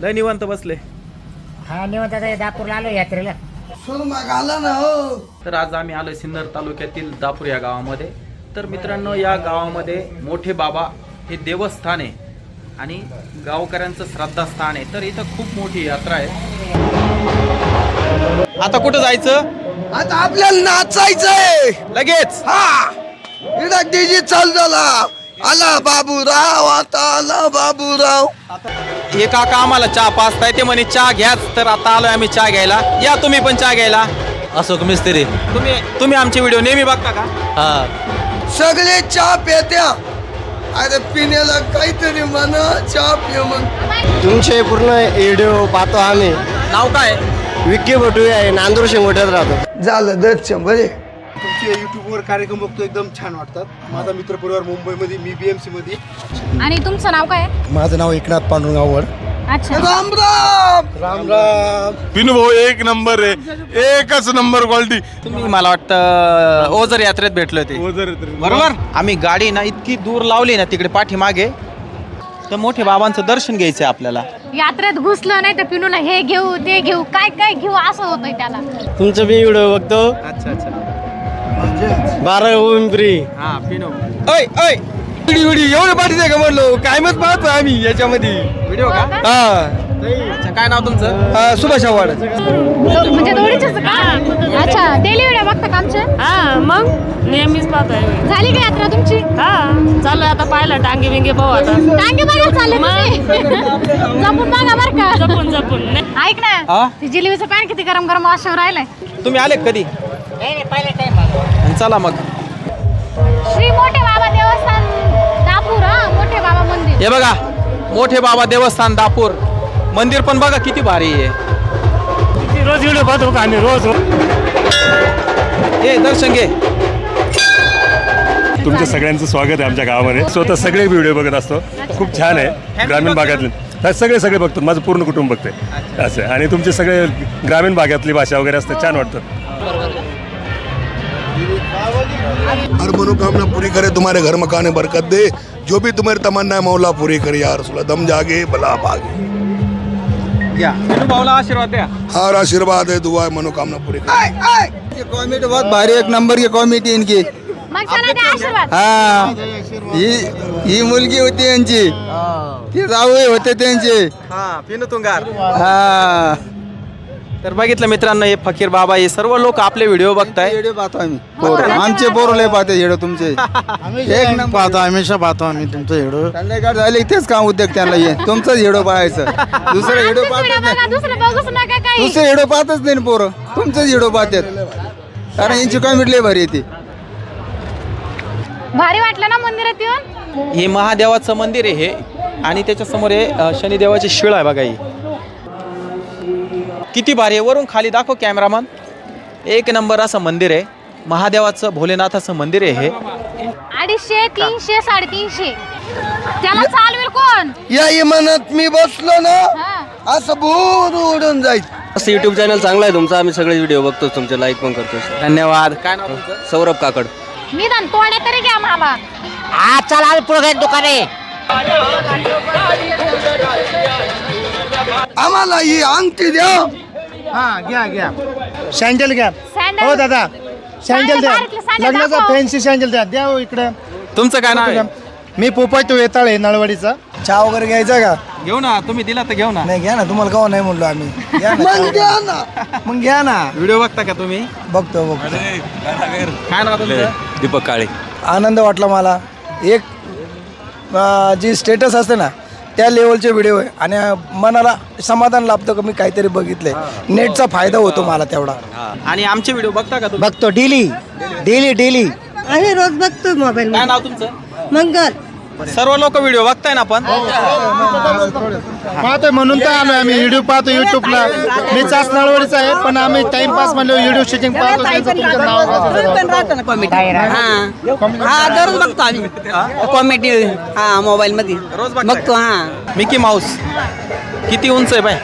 लय निवांत बसले. हा निवंत आता दापूरला आलो यात्रेला. सुरमग आला ना हो. तर आज आम्ही आलो सिन्नर तालुक्यातील दापूर या गावामध्ये. तर मित्रांनो या गावामध्ये मोठे बाबा हे देवस्थान आहे आणि गावकऱ्यांचं श्रद्धास्थान आहे. तर इथं खूप मोठी यात्रा आहे. आता कुठं जायचं? आता आपल्याला नाचायचंय. लगेच. हा. इडा डीजी चाल झाला. आला बाबूराव आता आला बाबूराव. हे काका आम्हाला चहा पाचताय ते म्हणे चहा घ्याच तर आता आलोय आम्ही चहा घ्यायला. या तुम्ही पण चहा घ्यायला. अशोक मिस्त्री. तुम्ही तुम्ही आमचे व्हिडिओ नेहमी बघता का? हा. सगळे चहा पेत्या अरे पिण्याला काहीतरी म्हणा चहा पिऊ मग तुमचे पूर्ण व्हिडिओ पाहतो आम्ही. नाव काय? विक्की भटू आहे नांदूर शिंगोट्यात राहतो. झालं दर्शन बरे तुमचे युट्यूबवर कार्यक्रम बघतो एकदम छान वाटतात. माझा मित्रपरिवार मुंबईमध्ये मी बी एममध्ये. आणि तुमचं नाव काय आहे? माझं नाव एकनाथ पांडुरंग आवड अच्छा. राम राम! राम राम! पिनू भाऊ एक नंबर आहे. एकच नंबर क्वालिटी. तुम्ही मला वाटतं ओझर यात्रेत भेटलो ते. बरोबर? आम्ही गाडी ना इतकी दूर लावली ना तिकडे पाठीमागे तर मोठे बाबांचं दर्शन घ्यायचंय आपल्याला. यात्रेत घुसलं नाही तर पिनूला हे घेऊ ते घेऊ काय काय घेऊ असं होतंय त्याला. तुमचं मी व्हिडिओ बघतो. अच्छा अच्छा. बारा पिंपरी हा पिनो ऐ ऐ एवढे पाठीचे का म्हणलो कायमच पाहतो आम्ही याच्यामध्ये. व्हिडिओ का? हा. अच्छा काय नाव तुमचं? सुभाष आव्हाड. म्हणजे दोडीचेच का? अच्छा डेली व्हिडिओ बघता का हा मग? नेहमीच पाहतोय झाली का यात्रा तुमची? हा चालू आता पाहिलं टांगे बिंगे पाहू आता. टांगे बघायला चालले तुम्ही? जपून बघा बर का. जपून जपून. नाही. हा? ऐक ना ती जिलेबीचं पॅन किती गरम गरम वाशावर राहिलंय. तुम्ही आले का कधी? पहिले टाइम चला मग. श्री मोठे बाबा देवस्थान दापूर हा मोठे बाबा मंदिर. हे बघा मोठे बाबा देवस्थान दापूर. मंदिर पण बघा किती भारी आहे. रोज व्हिडिओ पाहतो का आम्ही? रोज हे दर्शन घे. तुमच्या सगळ्यांचं स्वागत आहे आमच्या गावामध्ये. स्वतः सगळे व्हिडिओ बघत असतो. खूप छान आहे. ग्रामीण भागातले. हा, सगळे सगळे बघतो. माझं पूर्ण कुटुंब बघते. असं आहे. आणि तुमचे सगळे ग्रामीण भागातली भाषा वगैरे असते. छान वाटतं. हर मनोकामना पूरी करे तुम्हारे घर मकान बरकत दे। जो भी तुम्हारी तमन्ना है मौला पूरी करे यार रसूला दम जागे भला भागे। भाऊला आशीर्वाद द्या हर आशीर्वाद है दुआ है मनोकामना पूरी करे। कॉमेडी बहुत भारी एक नंबर की कॉमेडी इनकी। हा। ही ही। मुलगी होती यांची ती जाऊ होते त्यांचे हा पिनू तुंगार हा। तर बघितलं मित्रांनो हे फकीर बाबा हे सर्व लोक आपले व्हिडिओ बघताय. व्हिडिओ पाहतो आम्ही. पोर. आमचे पोर लय पाहते व्हिडिओ तुमचे. एक नंबर. पाहतो हमेशा पाहतो आम्ही तुमचं संध्याकाळ झाले तेच काम उद्योग त्यांना ये तुमचाच व्हिडिओ पाहायचं. दुसरं व्हिडिओ पाहतच नाही. बघा दुसरं बघूच नका काही. दुसरं व्हिडिओ पाहतच नाही पोरं. तुमचंच व्हिडिओ पाहतात. कारण यांची कॉमेडी लय भारी येते भारी वाटलं ना मंदिरात येऊन? हे महादेवाचं मंदिर आहे हे. आणि त्याच्यासमोर हे अ, शनिदेवाची शिळ आहे बघा ही. किती भारी आहे. वरून खाली दाखव कॅमेरामन. एक नंबर असं मंदिर आहे. महादेवाचं भोलेनाथाचं मंदिर आहे हे. अडीचशे तीनशे साडेतीनशे. त्याला चालवेल कोण? या इमानात मी बसलो ना हा. असं भूर उडून जाईल. असं युट्यूब चॅनल चांगला आहे तुमचा. आम्ही सगळे व्हिडिओ बघतो तुमचे लाईक पण करतो धन्यवाद. काय नाव तुमचं? सौरभ काकड. निदान तोडे तरी घ्या मला. हा चला आम्ही पुढे दुकान. आहे आम्हाला ही अंगठी द्या. हा घ्या घ्या. सँडल घ्या. सँडल हो दादा. सँडल द्या. लग्नाचा दाखव. फॅन्सी सँडल द्या. द्या हो इकडे. तुमचं काय नाव आहे? मी पोपट वेताळ आहे नळवाडीचा. चहा वगैरे घ्यायचा का? घेऊ ना. तुम्ही दिला तर घेऊ ना. नाही घ्या ना. तुम्हाला कवा नाही म्हणलो आम्ही. ना मग घ्या ना. व्हिडिओ बघता का तुम्ही? बघतो बघतो. काय नाव तुमचं? दीपक काळे. आनंद वाटला मला. एक अं, जी स्टेटस असते ना त्या लेवलचे व्हिडिओ आहे. आणि मनाला समाधान लाभतं का मी काहीतरी बघितलंय. नेटचा फायदा होतो मला तेवढा. आणि आमचे व्हिडिओ बघता का तुम्ही? बघतो. डेली डेली डेली आम्ही रोज बघतो मोबाईल काय नाव तुमचं? मंगल. सर्व लोक व्हिडिओ बघताय ना आपण? पाहतोय म्हणून तर आलोय आम्ही. व्हिडिओ पाहतो युट्यूबला मी चाच नळवाडीचा आहे पण आम्ही टाइमपास म्हणलो व्हिडिओ शूटिंग पाहतो त्यांचं तुमचं नाव हा. दररोज बघतो आम्ही. कॉमेडी हा मोबाईल मध्ये. रोज बघताय? बघतो हा. मिकी माऊस किती उंच आहे बाय?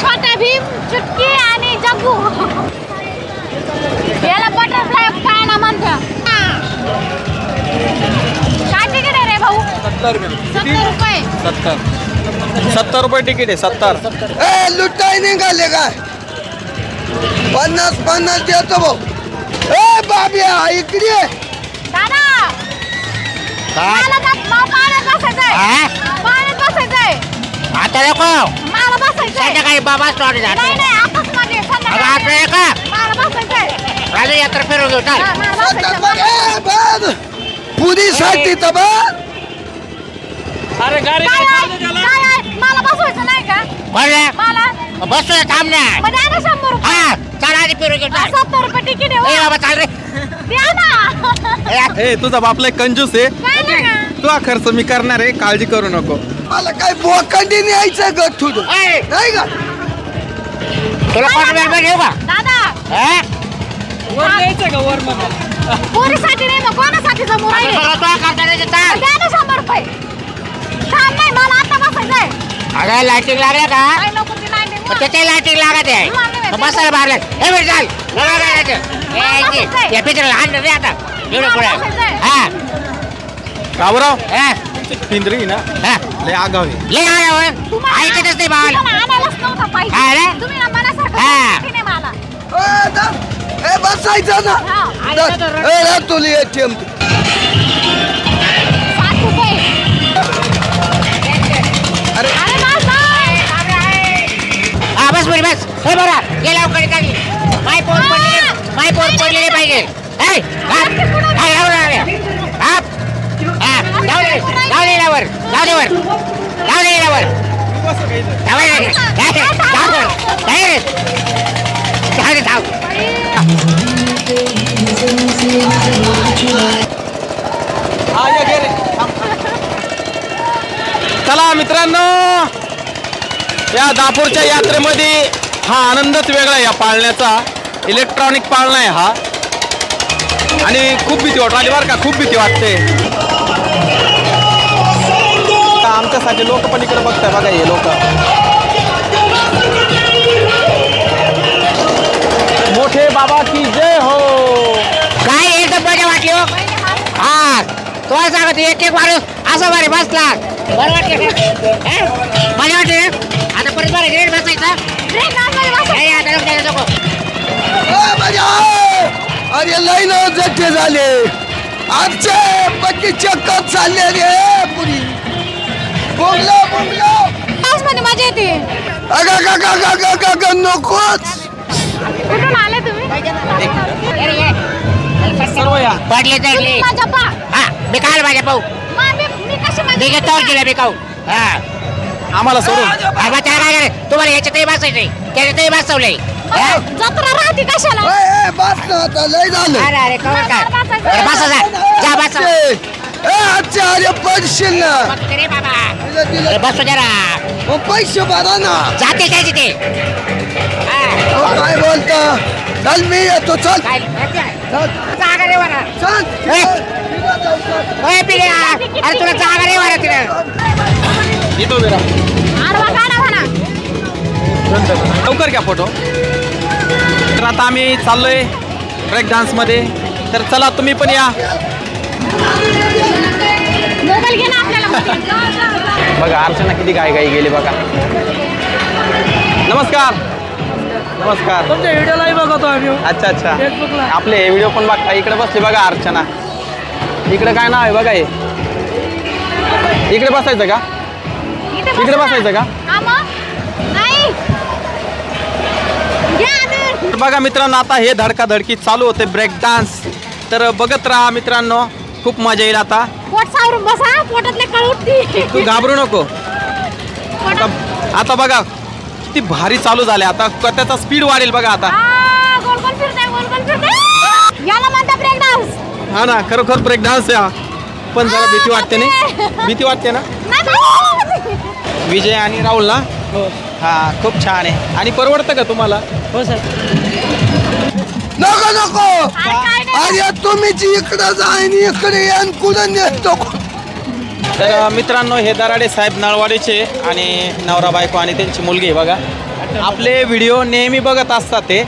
छोटा भीम चुटकी आणि जग्गू. याला बटरफ्लाय काय ना म्हणतात काय तिकीट आहे रे भाऊ? सत्तर रुपये. सत्तर सत्तर. रुपये तिकीट आहे सत्तर. ए लुटाय निघाले काय? पन्नास पन्नास देतो भाऊ. ए बाब्या इकडे ये. दादा! काय? मला बस- मला पाण्यात बसायचंय. हा? पाण्यात बसायचंय. आता नको. मला बसायचंय. संध्याकाळी बाबा स्टॉल नाही नाही आताच मध्ये अगं आता ये का? मला बसायचंय. राजू यात्रा फिरून घेऊ चाल. हा, मला बसायचंय. पुरीसाठी तर बघ अरे गाडी काय आहे? काय आहे? मला बसवायचं नाही का? म्हणलं मला? बसू थांब ना मग द्या ना शंभर रुपये. हा चल आधी फिरून घेऊ चाल सत्तर रुपये तिकीट आहे ए हो. बाबा चाल रे. द्या ना. ए तुझा बापला कंजूस आहे. काय नाही का? तू हा खर्च मी करणार आहे काळजी करू नको. मला काय बोकंडी न्यायचं ग ए, नाही का तुला कॉन्ट्रॅक्टमध्ये घेऊ का दादा. हा? पोरीसाठी नाही कोणासाठी समोर आहे द्या ना शंभर रुपये. थांब नाही मला आता बसायचंय अगं लाईटिंग लागल्या का? नको ते नाही नाही. मग त्याच्या लाईटिंग लागत आहे. मग बसायला बाहेर. लाग. ए बरं चाल. बघा काय करायचं. ए, इथे. या पिक्चरला हाण रे आता. एवढं पुढे. हा. रावराव हा. पिंजरी ना? हा. लय आगाव आहे. ले आल्यावर तुम्हाला- ऐकतच नाही बाल तुम्हाला आणायलाच नव्हता हा पाहिजे रे? तुम्ही ना मनासारखं हा. सांगितलं नाही मला? ए, बसायचं ना हा. दा. ए रा तुला एटीएम सात रुपये अरे अरे बस, बस. हा बस बरी बस हे बरा गेला उकडे चालली माय पोट पडलेले माय पोट पडलेले पाहिजे ए, हाप. हाय, लावून आले. हाप. हा, लावून दे. लावून दे यावर. लावून दे वर. लावून दे यावर. लावून दे. काय रे? लावून दे. काय रे? मित्रांनो या दापूरच्या यात्रेमध्ये हा आनंदच वेगळा आहे या पाळण्याचा. इलेक्ट्रॉनिक पाळणा आहे हा. आणि खूप भीती वाटू राहिली बरं का खूप भीती वाटते. आता आमच्यासाठी लोक पण इकडे बघताय बघा हे लोक. मोठे बाबा की जय हो. काय एकदम मजा वाटली हो? हा तुला सांगत एक एक माणूस असं बरे बसला बरं वाटलं का? हे? मजा वाटली ना? आता परत बरं ग्रेड बसायचं बस. अरे लय ना जट्टे झाले. आजचे पट्टी चक्कर चालले रे पुरी. बोगलो बोगलो बसमध्ये मजा येते. अगा गा गा गा गा गा गा नकोच. कुठून आले तुम्ही? पडले चढले माझ्या पा हा मी काल माझ्या पाहू. मा- मी मी खाऊ हा. आम्हाला सोडून. त्याला काय करे तुम्हाला याच्यातही बसायचंय. त्याच्यातही बसवलंय. हा? जत्रा राहते कशाला? ए, ए, बस ना आता लय झालं. अरे अरे कवर काय? अरे बसा. जा. जा बसा. ए, ए, आजचे अरे पडशील ना. बघ रे बाबा. अरे बसू जरा. मग पैसे भरा ना. जाते त्याची ते हा. अहो, काय बोलता? चल मी येतो चल. काय? चल. जागा रे वरा चल ए. ओय पिल्या अरे तुला जागा रे वरा तिला येतो बेरा आडवा काढा म्हणा लवकर घ्या फोटो. तर आता आम्ही चाललोय ब्रेक डान्समध्ये तर चला तुम्ही पण या. बघा अर्चना किती गाय गाई गेली बघा. नमस्कार. नमस्कार. तुमच्या व्हिडिओलाही बघतो आम्ही. अच्छा अच्छा. आपले व्हिडिओ पण बघता. इकडे बसले बघा अर्चना. इकडे काय नाव आहे बघा हे. इकडे बसायचं का? इकडे बसायचं का? हा बघा मित्रांनो आता हे धडकाधडकी चालू होते ब्रेक डान्स तर बघत राहा मित्रांनो खूप मजा येईल आता. पोट सावरून बसा पोटातले कळ उठती तू घाबरू नको. आता आता बघा किती भारी चालू झाले आता त्याचा स्पीड वाढेल बघा आता. हा ना खरोखर ब्रेक डान्स या पण जरा भीती वाटते नाही? भीती वाटते ना? विजय आणि राहुल ना? हा. खूप छान आहे. आणि परवडतं का तुम्हाला? हो सर. नको नको! अरे. अरे तुम्हीच इकडं जाईन इकडे येईन कुठं नेतो? तर मित्रांनो हे दराडे साहेब नळवाडीचे आणि नवरा बायको आणि त्यांची मुलगी आहे बघा. आपले व्हिडिओ नेहमी बघत असतात ते.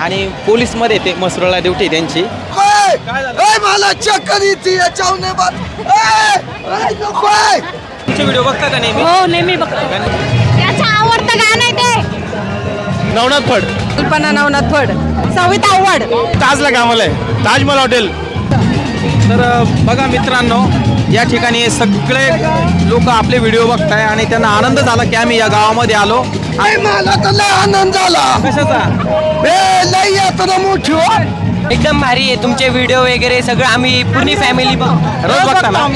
आणि पोलीसमध्ये ते मसरूळला ड्युटी त्यांची. ए, ए, मला चक्कर येते याच्यावर नाही बात ए, ए, नको ए. तुमचे व्हिडिओ बघता का नेहमी? हो नेहमी बघतो. याचं आवडतं गाणं आहे ते. नवनाथ फड. कल्पना नवनाथ फड. सविता आव्हाड ताजला कामाला आहे. ताजमहल हॉटेल. तर बघा मित्रांनो या ठिकाणी हे सगळे लोक आपले व्हिडिओ बघताय आणि त्यांना आनंद झाला की आम्ही या गावामध्ये आलो. आई मला तर लय आनंद झाला. कशाचा? ए लय यात्रा मोठी हो. एकदम भारी आहे तुमचे व्हिडिओ वगैरे सगळं आम्ही पूर्ण फॅमिली रोज बघता ना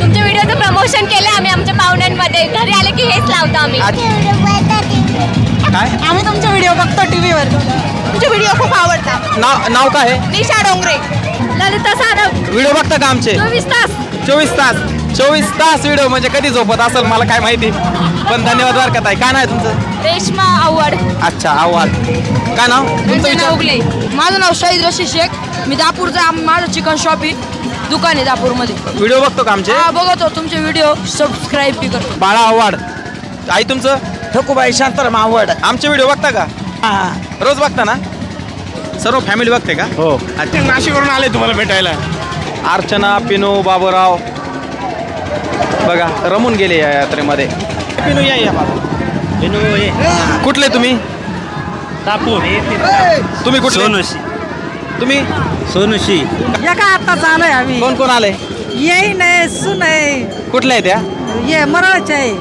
तुमच्या व्हिडिओचं प्रमोशन केलं आम्ही आमच्या पाहुण्यांमध्ये. घरी आले की हेच लावतो आम्ही. काय? आम्ही तुमचे व्हिडिओ बघतो टीव्हीवर तुमचे व्हिडिओ खूप आवडतात. नाव नाव काय आहे? निशा डोंगरे. ललिता सारव व्हिडिओ बघता का आमचे? चोवीस तास. चोवीस तास. चोवीस तास व्हिडिओ म्हणजे कधी झोपत असेल मला काय माहिती. पण धन्यवाद का ताई. काय नाव आहे तुमचं? रेश्मा आव्हाड अच्छा आवाज काय नाव? तुमचं विचार? उगले. माझं नाव शाहिद रशीद शेख. मी दापूरचा माझं चिकन शॉप. आहे दुकान आहे दापूरमध्ये. व्हिडिओ बघतो का आमचे? हा बघतो तुमचे व्हिडिओ सबस्क्राईब बी करतो. बाळा आव्हाड आई तुमचं? ठकूबाई शांताराम आवड. आमचे व्हिडिओ बघता का? रोज बघता ना? सर्व फॅमिली बघते का? हो. नाशिकवरून आले तुम्हाला भेटायला. अर्चना पिनू बाबूराव. बघा रमून गेले या यात्रेमध्ये. पिनू या या कुठले तुम्ही? तुम्ही कुठले? सोनुशी. तुम्ही? सोनुशी. या का आता चालू आहे आम्ही? कोण कोण आले? येई नाही सुन आहे कुठले आहे त्या ये मराठचे आहे.